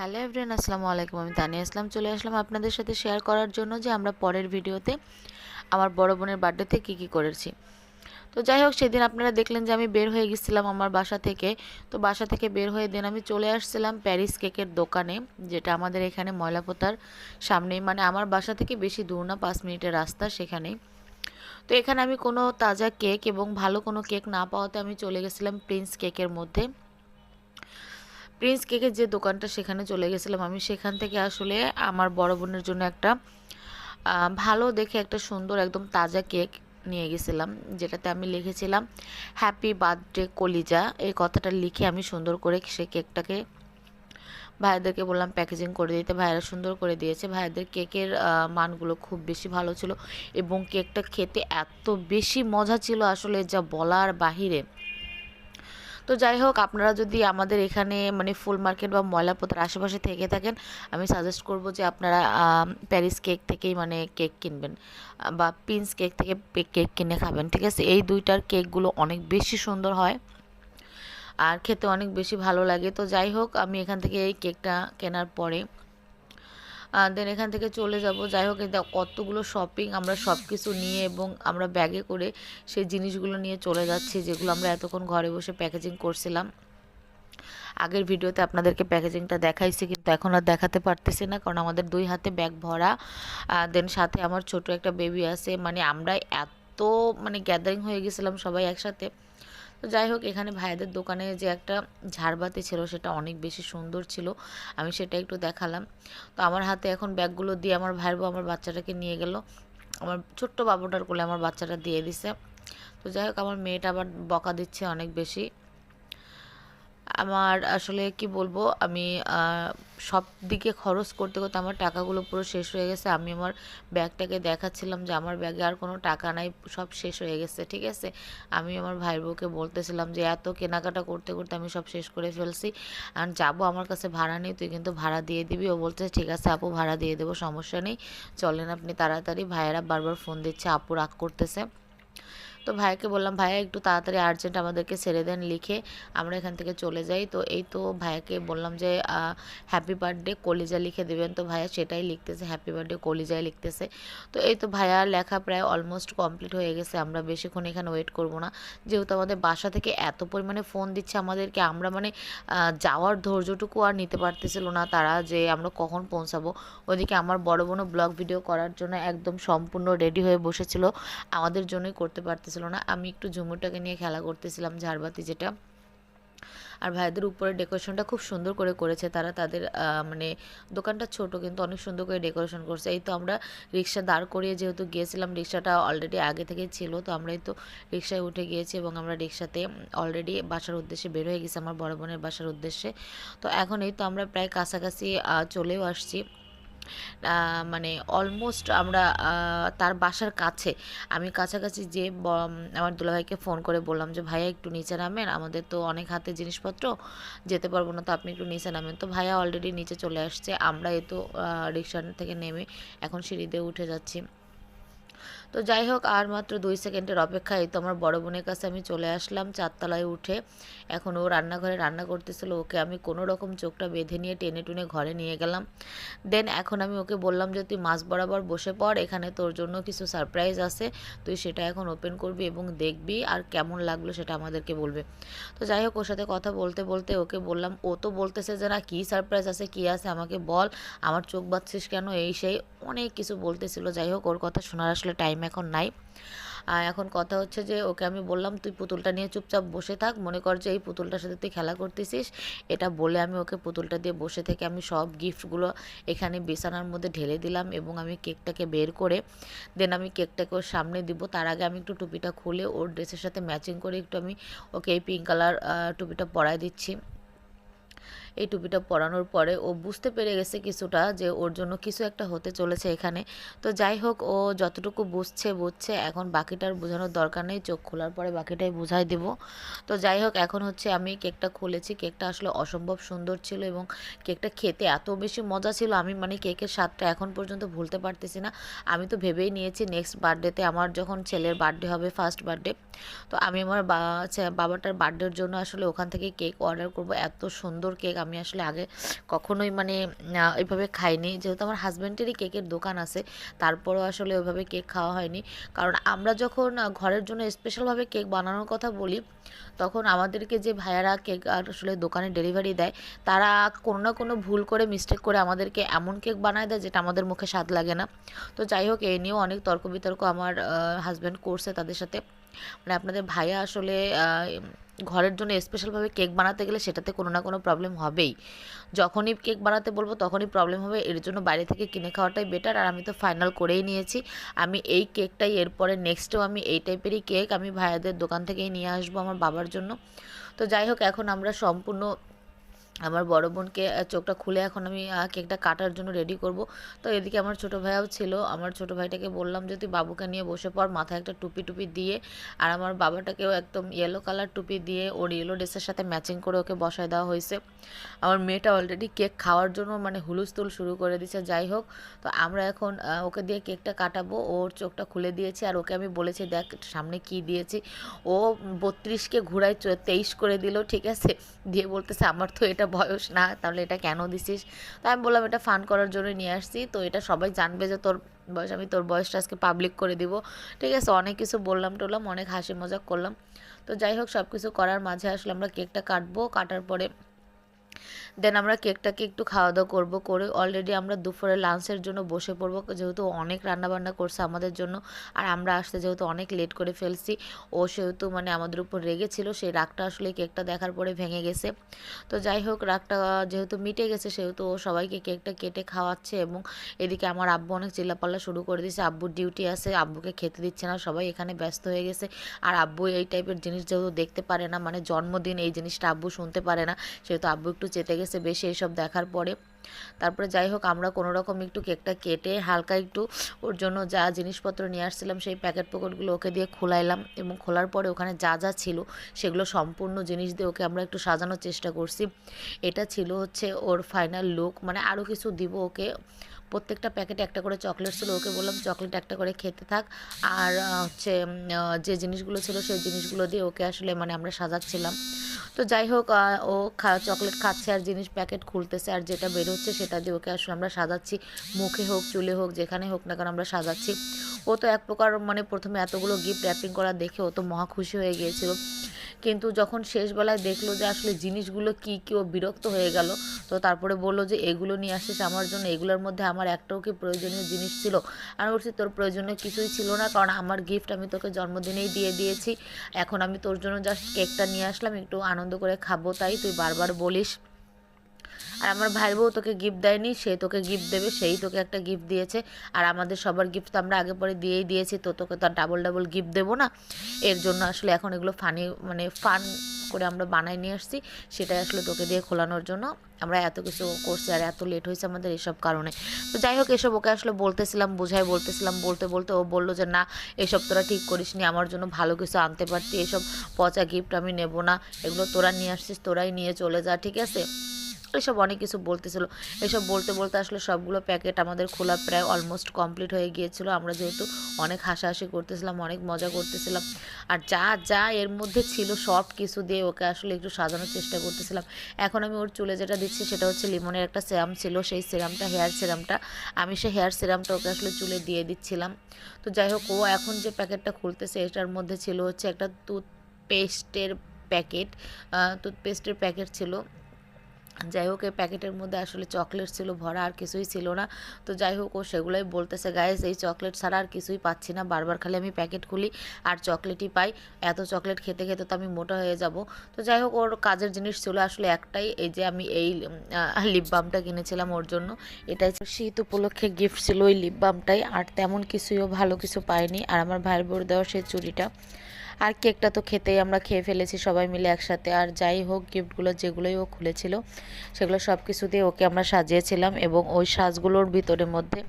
Hello everyone আসসালামু আলাইকুম। আমি তানিয়া ইসলাম, চলে আসলাম আপনাদের সাথে শেয়ার করার জন্য যে আমরা পরের ভিডিওতে আমার বড় বোনের বার্থডেতে কী কী করেছি। তো যাই হোক, সেদিন আপনারা দেখলেন যে আমি বের হয়ে গেছিলাম আমার বাসা থেকে। তো বাসা থেকে বের হয়ে দিন আমি চলে আসছিলাম প্যারিস কেকের দোকানে, যেটা আমাদের এখানে ময়লাপোতার সামনেই। মানে আমার বাসা থেকে বেশি দূর না, পাঁচ মিনিটের রাস্তা সেখানেই। তো এখানে আমি কোনো তাজা কেক এবং ভালো কোনো কেক না পাওয়াতে আমি চলে গেছিলাম প্রিন্স কেকের মধ্যে। প্রিন্স কেকের যে দোকানটা সেখানে চলে গেছিলাম আমি। সেখান থেকে আসলে আমার বড় বোনের জন্য একটা ভালো দেখে একটা সুন্দর একদম তাজা কেক নিয়ে গেছিলাম, যেটাতে আমি লিখেছিলাম হ্যাপি বার্থডে কলিজা। এই কথাটা লিখে আমি সুন্দর করে সেই কেকটাকে ভাইয়াদেরকে বললাম, প্যাকেজিং করে দিতে। ভাইয়ারা সুন্দর করে দিয়েছে। ভাইয়াদের কেকের মানগুলো খুব বেশি ভালো ছিল এবং কেকটা খেতে এত বেশি মজা ছিল আসলে যা বলার বাহিরে। তো যাই হোক, আপনারা যদি আমাদের এখানে মানে ফুল মার্কেট বা ময়লাপোতার আশেপাশে থেকে থাকেন, আমি সাজেস্ট করব যে আপনারা প্যারিস কেক থেকেই মানে কেক কিনবেন বা পিন্স কেক থেকে কেক কিনে খাবেন, ঠিক আছে? এই দুইটার কেকগুলো অনেক বেশি সুন্দর হয় আর খেতে অনেক বেশি ভালো লাগে। তো যাই হোক, আমি এখান থেকে এই কেকটা কেনার পরে দেন এখান থেকে চলে যাব। যাই হোক কতগুলো শপিং আমরা সব কিছু নিয়ে এবং আমরা ব্যাগে করে সেই জিনিসগুলো নিয়ে চলে যাচ্ছি, যেগুলো আমরা এতক্ষণ ঘরে বসে প্যাকেজিং করছিলাম। আগের ভিডিওতে আপনাদেরকে প্যাকেজিংটা দেখাইছি, কিন্তু এখন আর দেখাতে পারতেছি না, কারণ আমাদের দুই হাতে ব্যাগ ভরা। দেন সাথে আমার ছোট একটা বেবি আছে মানে আমরা এত মানে গ্যাদারিং হয়ে গেছিলাম সবাই একসাথে। তো যাই হোক, এখানে ভাইদের দোকানে যে একটা ঝাড়বাতি ছিল সেটা অনেক বেশি সুন্দর ছিল। আমি সেটা একটু দেখালাম। তো আমার হাতে এখন ব্যাগগুলো দিয়ে আমার ভাইয়ের বউ আমার বাচ্চাটাকে নিয়ে গেল। আমার ছোট্ট বাবুটার কোলে আমার বাচ্চাটা দিয়ে দিছে। তো যাই হোক, আমার মেয়েটা আবার বকা দিচ্ছে অনেক বেশি। আমার আসলে কি বলব, আমি সব দিকে খরচ করতে করতে আমার টাকাগুলো পুরো শেষ হয়ে গেছে। আমি আমার ব্যাগটাকে দেখাচ্ছিলাম যে আমার ব্যাগে আর কোনো টাকা নাই, সব শেষ হয়ে গেছে, ঠিক আছে? আমি আমার ভাই বউকে বলতেছিলাম যে, এত কেনাকাটা করতে করতে আমি সব শেষ করে ফেলছি। আর যাব আমার কাছে ভাড়া নেই, তুই কিন্তু ভাড়া দিয়ে দিবি। ও বলছে, ঠিক আছে আপু, ভাড়া দিয়ে দেবো, সমস্যা নেই। চলেন আপনি তাড়াতাড়ি। ভাইয়েরা বারবার ফোন দিচ্ছে, আপু রাগ করতেছে। তো ভাইকে বললাম, ভাইয়া, একটু তাড়াতাড়ি আর্জেন্ট আমাদেরকে ছেড়ে দেন, লিখে আমরা এখান থেকে চলে যাই। তো এই তো ভাইয়াকে বললাম যে হ্যাপি বার্থডে কলিজা লিখে দেবেন। তো ভাইয়া সেটাই লিখতেছে হ্যাপি বার্থডে কলিজায় লিখতেছে। তো এই তো ভাইয়া লেখা প্রায় অলমোস্ট কমপ্লিট হয়ে গেছে, আমরা বেশিক্ষণ এখানে ওয়েট করব না। যেহেতু আমাদের বাসা থেকে এত পরিমাণে ফোন দিচ্ছে আমাদেরকে, আমরা মানে যাওয়ার ধৈর্যটুকু আর নিতে পারতেছিল না তারা যে, আমরা কখন পৌঁছাবো? ওদিকে আমার বড় বড় ব্লগ ভিডিও করার জন্য একদম সম্পূর্ণ রেডি হয়ে বসেছিল, আমাদের জন্যই করতে পারতেছিল পারতেছিল না। আমি একটু ঝুমুরটাকে নিয়ে খেলা করতেছিলাম ঝাড়বাতি যেটা। আর ভাইদের উপরে ডেকোরেশনটা খুব সুন্দর করে করেছে। তারা তাদের মানে দোকানটা ছোট কিন্তু অনেক সুন্দর করে ডেকোরেশন করছে। এই তো আমরা রিক্সা দাঁড় করিয়ে যেহেতু গিয়েছিলাম, রিক্সাটা অলরেডি আগে থেকে ছিল, তো আমরা এই তো রিক্সায় উঠে গিয়েছি এবং আমরা রিক্সাতে অলরেডি বাসার উদ্দেশ্যে বের হয়ে গেছি, আমার বড় বোনের বাসার উদ্দেশ্যে। তো এখন এই তো আমরা প্রায় কাছাকাছি চলেও আসছি। মানে অলমোস্ট আমরা তার বাসার কাছে, আমি কাছাকাছি যে আমার দুলাভাইকে ফোন করে বললাম যে, ভাইয়া একটু নিচে নামেন, আমাদের তো অনেক হাতে জিনিসপত্র, যেতে পারব না তো আপনি একটু নিচে নামেন। তো ভাইয়া অলরেডি নিচে চলে আসছে, আমরা এই তো রিক্সা থেকে নেমে এখন সিঁড়িতে উঠে যাচ্ছি। তো যাই হোক, আর মাত্র দুই সেকেন্ডের অপেক্ষায় তো আমার বড় বোনের কাছে আমি চলে আসলাম, চারতলায় উঠে। এখন ও রান্নাঘরে রান্না করতেছিল, ওকে আমি কোনো রকম চোখটা বেঁধে নিয়ে টেনে টুনে ঘরে নিয়ে গেলাম। দেন এখন আমি ওকে বললাম যে, তুই মাছ বরাবর বসে পড়, এখানে তোর জন্য কিছু সারপ্রাইজ আছে, তুই সেটা এখন ওপেন করবি এবং দেখবি আর কেমন লাগল সেটা আমাদেরকে বলবে। তো যাই হোক, ওর সাথে কথা বলতে বলতে ওকে বললাম, ও তো বলতেছে যে না, কী সারপ্রাইজ আছে, কী আছে, আমাকে বল, আমার চোখ বাচ্ছিস কেন? এই সেই অনেক কিছু বলতেছিল। যাই হোক, ওর কথা শোনার আসলে টাইম এখন নাই। আর এখন কথা হচ্ছে যে, ওকে আমি বললাম, তুই পুতুলটা নিয়ে চুপচাপ বসে থাক। মনে কর যে, এই পুতুলটার সাথে তুই খেলা করতেছিস। এটা বলে আমি ওকে পুতুলটা দিয়ে বসে থেকে আমি সব গিফটগুলো এখানে বিছানার মধ্যে ঢেলে দিলাম এবং আমি কেকটাকে বের করে, দেন আমি কেকটাকে ওর সামনে দিব। তার আগে আমি একটু টুপিটা খুলে ওর ড্রেসের সাথে ম্যাচিং করে একটু আমি ওকে এই পিঙ্ক কালার টুপিটা পরাই দিচ্ছি। এই টুপিটা পরানোর পরে ও বুঝতে পেরে গেছে কিছুটা যে ওর জন্য কিছু একটা হতে চলেছে এখানে। তো যাই হোক, ও যতটুকু বুঝছে বুঝছে। এখন বাকিটার বোঝানোর দরকার নেই, চোখ খোলার পরে বাকিটাই বুঝাই দেব। তো যাই হোক, এখন হচ্ছে আমি কেকটা খুলেছি। কেকটা আসলে অসম্ভব সুন্দর ছিল এবং কেকটা খেতে এত বেশি মজা ছিল। আমি মানে কেকের স্বাদটা এখন পর্যন্ত ভুলতে পারতেছি না। আমি তো ভেবেই নিয়েছি নেক্সট বার্থডেতে আমার যখন ছেলের বার্থডে হবে ফার্স্ট বার্থডে তো আমি আমার বাবাটার বার্থডের জন্য আসলে ওখান থেকে কেক অর্ডার করব। এত সুন্দর কেক আমি আসলে আগে কখনোই মানে এভাবে খাইনি। যেহেতু আমার হাজব্যান্ডেরই কেকের দোকান আছে, তারপরেও আসলে ওইভাবে কেক খাওয়া হয়নি। কারণ আমরা যখন ঘরের জন্য স্পেশালভাবে কেক বানানোর কথা বলি, তখন আমাদেরকে যে ভাইয়ারা কেক আসলে দোকানে ডেলিভারি দেয়, তারা কোনো না কোনো ভুল করে মিস্টেক করে আমাদেরকে এমন কেক বানায় দেয়, যেটা আমাদের মুখে স্বাদ লাগে না। তো যাই হোক এই নিয়েও অনেক তর্ক বিতর্ক আমার হাজব্যান্ড করছে তাদের সাথে। মানে আপনাদের ভাইয়া আসলে ঘরের জন্য স্পেশালভাবে কেক বানাতে গেলে সেটাতে কোনো না কোনো প্রবলেম হবেই। যখনই কেক বানাতে বলব তখনই প্রবলেম হবে, এর জন্য বাইরে থেকে কিনে খাওয়াটাই বেটার আর আমি তো ফাইনাল করেই নিয়েছি। আমি এই কেকটাই এরপরে নেক্সটেও আমি এই টাইপেরই কেক আমি ভাইয়াদের দোকান থেকেই নিয়ে আসব আমার বাবার জন্য। তো যাই হোক, এখন আমরা সম্পূর্ণ আমার বড় বোনকে চোখটা খুলে এখন আমি কেকটা কাটার জন্য রেডি করব। তো এদিকে আমার ছোট ভাইয়াও ছিল। আমার ছোট ভাইটাকে বললাম যে, তুই বাবুকে নিয়ে বসে পড়, মাথায় একটা টুপি টুপি দিয়ে। আর আমার বাবাটাকেও একদম ইয়েলো কালার টুপি দিয়ে, ওর ইয়েলো ড্রেসের সাথে ম্যাচিং করে ওকে বসায় দেওয়া হয়েছে। আমার মেয়েটা অলরেডি কেক খাওয়ার জন্য মানে হুলুস্থুল শুরু করে দিচ্ছে যাই হোক। তো আমরা এখন ওকে দিয়ে কেকটা কাটাবো। ওর চোখটা খুলে দিয়েছি আর ওকে আমি বলেছি, দেখ, সামনে কি দিয়েছি? ও বত্রিশকে ঘুরায় তেইশ করে দিল, ঠিক আছে? দিয়ে বলতেছে, আমার তো এটা বয়স না, তাহলে এটা কেন দিছিস? তো আমি বললাম, এটা ফান করার জন্য নিয়ে আসছি। তো এটা সবাই জানবে যে তোর বয়স, আমি তোর বয়সটা আজকে পাবলিক করে দিব। ঠিক আছে, অনেক কিছু বললাম টললাম, অনেক হাসি মজাক করলাম। তো যাই হোক সব কিছু করার মাঝে আসলে আমরা কেকটা কাটবো। কাটার পরে দেন আমরা কেকটাকে একটু খাওয়া দাওয়া করব, করে অলরেডি আমরা দুপুরে লাঞ্চের জন্য বসে পড়ব, যেহেতু অনেক রান্নাবান্না করছে আমাদের জন্য। আর আমরা আসতে যেহেতু অনেক লেট করে ফেলছি, ও সেহেতু মানে আমাদের উপর রেগেছিল সেই রাগটা আসলে কেকটা দেখার পরে ভেঙে গেছে। তো যাই হোক, রাগটা যেহেতু মিটে গেছে, সেহেতু ও সবাইকে কেকটা কেটে খাওয়াচ্ছে এবং এদিকে আমার আব্বু অনেক চিল্লাপাল্লা শুরু করে দিয়েছে, আব্বুর ডিউটি আছে, আব্বুকে খেতে দিচ্ছে না, সবাই এখানে ব্যস্ত হয়ে গেছে। আর আব্বু এই টাইপের জিনিস যেহেতু দেখতে পারে না মানে জন্মদিন এই জিনিসটা আব্বু শুনতে পারে না, সেহেতু আব্বু একটু চেতে গেছে বেশি এইসব দেখার পরে। তারপরে যাই হোক, আমরা কোনো রকম একটু কেকটা কেটে হালকা একটু ওর জন্য যা জিনিসপত্র নিয়ে আসছিলাম সেই প্যাকেট পকেটগুলো ওকে দিয়ে খোলাইলাম এবং খোলার পরে ওখানে যা যা ছিল সেগুলো সম্পূর্ণ জিনিস দিয়ে ওকে আমরা একটু সাজানোর চেষ্টা করছি। এটা ছিল হচ্ছে ওর ফাইনাল লুক মানে আরও কিছু দিব ওকে। প্রত্যেকটা প্যাকেটে একটা করে চকলেট ছিল, ওকে বললাম চকলেট একটা করে খেতে থাক। আর হচ্ছে যে জিনিসগুলো ছিল সেই জিনিসগুলো দিয়ে ওকে আসলে মানে আমরা সাজাচ্ছিলাম। তো যাই হোক ও চকলেট খাচ্ছে আর জিনিস প্যাকেট খুলতেছে আর যেটা বেরোচ্ছে সেটা দিয়ে ওকে আসলে আমরা সাজাচ্ছি। মুখে হোক, চুলে হোক, যেখানে হোক না কেন আমরা সাজাচ্ছি। ও তো এক প্রকার মানে প্রথমে এতগুলো গিফট র্যাপিং করা দেখে ও তো মহা খুশি হয়ে গিয়েছিল। কিন্তু যখন শেষবেলায় দেখল যে আসলে জিনিসগুলো কি কি ও বিরক্ত হয়ে গেল, তো তারপরে বলল যে এগুলো নিয়ে আসিস আমার জন্য, এগুলোর মধ্যে আমার একটাও কি প্রয়োজনীয় জিনিস ছিল? আমি বলছি, তোর প্রয়োজনীয় কিছুই ছিল না, কারণ আমার গিফট আমি তোকে জন্মদিনেই দিয়ে দিয়েছি। এখন আমি তোর জন্য জাস্ট কেকটা নিয়ে আসলাম, একটু আনন্দ করে খাব তাই, তুই বারবার বলিস। আর আমার ভাই বউ তোকে গিফট দেয়নি, সে তোকে গিফট দেবে, সেই তোকে একটা গিফট দিয়েছে। আর আমাদের সবার গিফট তো আমরা আগে পরে দিয়েই দিয়েছি, তো তোকে তো আর ডাবল ডাবল গিফট দেবো না। এর জন্য আসলে এখন এগুলো ফানি মানে ফান করে আমরা বানাই নিয়ে আসছি। সেটাই আসলে তোকে দিয়ে খোলানোর জন্য। আমরা এত কিছু করছি আর এত লেট হয়েছে আমাদের এসব কারণে। তো যাই হোক, এসব ওকে আসলে বলতেছিলাম, বোঝাই বলতেছিলাম, বলতে বলতে ও বলল যে, না, এসব তোরা ঠিক করিস নি আমার জন্য ভালো কিছু আনতে পারতি, এসব পচা গিফট আমি নেব না। এগুলো তোরা নিয়ে আসছিস, তোরাই নিয়ে চলে যা, ঠিক আছে? এসব অনেক কিছু বলতেছিল। এসব বলতে বলতে আসলে সবগুলো প্যাকেট আমাদের খোলা প্রায় অলমোস্ট কমপ্লিট হয়ে গিয়েছিল। আমরা যেহেতু অনেক হাসাহাসি করতেছিলাম, অনেক মজা করতেছিলাম। আর যা যা এর মধ্যে ছিল সব কিছু দিয়ে ওকে আসলে একটু সাজানোর চেষ্টা করতেছিলাম। এখন আমি ওর চুলে যেটা দিচ্ছি সেটা হচ্ছে লিমনের একটা সিরাম ছিল। সেই সিরামটা, হেয়ার সিরামটা, আমি সেই হেয়ার সিরামটা ওকে আসলে চুলে দিয়ে দিচ্ছিলাম। তো যাই হোক, ও এখন যে প্যাকেটটা খুলতেছে এটার মধ্যে ছিল হচ্ছে একটা টুথপেস্টের প্যাকেট। টুথপেস্টের প্যাকেট ছিল। যাই হোক এই প্যাকেটের মধ্যে আসলে চকলেট ছিল, ভরা আর কিছুই ছিল না। তো যাই হোক ও সেগুলোই বলতেছে, গাইস, এই চকলেট ছাড়া আর কিছুই পাচ্ছি না। বারবার খালি আমি প্যাকেট খুলি আর চকলেটই পাই। এত চকলেট খেতে খেতে তো আমি মোটা হয়ে যাব। তো যাই হোক ওর কাজের জিনিস ছিল আসলে একটাই, এই যে আমি এই লিপ বামটা কিনেছিলাম ওর জন্য। এটাই শীত উপলক্ষে গিফট ছিল ওই লিপ বামটাই আর তেমন কিছুইও ভালো কিছু পাইনি আর আমার ভাইয়ের বোর দেওয়া সেই চুড়িটা। আর কেকটা তো খেতেই আমরা খেয়ে ফেলেছি সবাই মিলে একসাথে। আর যাই হোক, গিফটগুলো যেগুলোই ও খুলেছিল, সেগুলো সব কিছু দিয়ে ওকে আমরা সাজিয়েছিলাম এবং ওই সাজগুলোর ভিতরের মধ্যে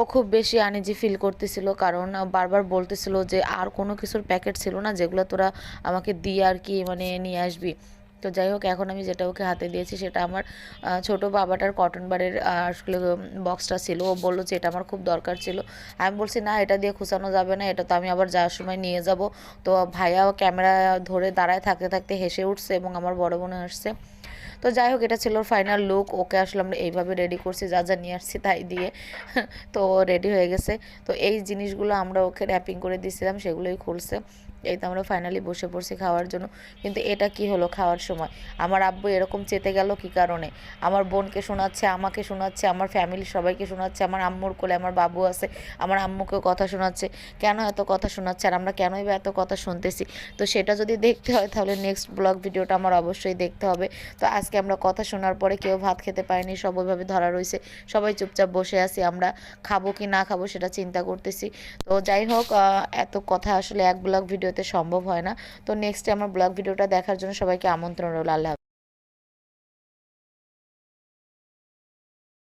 ও খুব বেশি আনিজি ফিল করতেছিল, কারণ বারবার বলতেছিল যে আর কোনো কিছুর প্যাকেট ছিল না যেগুলো তোরা আমাকে দিয়ে আর কি মানে নিয়ে আসবি। তো যাই হোক, এখন আমি যেটা ওকে হাতে দিয়েছি সেটা আমার ছোট বাবাটার কটন বারের আসলে বক্সটা ছিল। ও বলল যে, এটা আমার খুব দরকার ছিল। আমি বলছি, না, এটা দিয়ে খুসানো যাবে না, এটা তো আমি আবার যাওয়ার সময় নিয়ে যাব। তো ভাইয়াও ক্যামেরা ধরে দাঁড়ায় থাকতে থাকতে হেসে উঠছে এবং আমার বড় বোন হাসছে। তো যাই হোক, এটা ছিল ফাইনাল লুক ওকে আসলে আমরা এইভাবে রেডি করছি, যা যা নিয়ে আসছি তাই দিয়ে। তো রেডি হয়ে গেছে। তো এই জিনিসগুলো আমরা ওকে র্যাপিং করে দিয়েছিলাম, সেগুলোই খুলছে। এই তো আমরা ফাইনালি বসে পড়ছি খাওয়ার জন্য। কিন্তু এটা কি হলো খাওয়ার সময়? আমার আব্বু এরকম চেতে গেল কি কারণে? আমার বোনকে শোনাচ্ছে, আমাকে শোনাচ্ছে, আমার ফ্যামিলির সবাইকে শোনাচ্ছে, আমার আম্মুর কোলে আমার বাবু আছে, আমার আম্মুকেও কথা শোনাচ্ছে। কেন এত কথা শোনাচ্ছে আর আমরা কেনই বা এত কথা শুনতেছি? তো সেটা যদি দেখতে হয় তাহলে নেক্সট ব্লগ ভিডিওটা আমার অবশ্যই দেখতে হবে। তো আজকে আমরা কথা শোনার পরে কেউ ভাত খেতে পারিনি, সব ওইভাবে ধরা রয়েছে সবাই চুপচাপ বসে আছি, আমরা খাব কি না খাব সেটা চিন্তা করতেছি। তো যাই হোক এত কথা আসলে এক ব্লগ ভিডিওতে সম্ভব হয় না তো নেক্সটে আমার ব্লগ ভিডিওটা দেখার জন্য সবাইকে আমন্ত্রণ রইল আল্লাহ।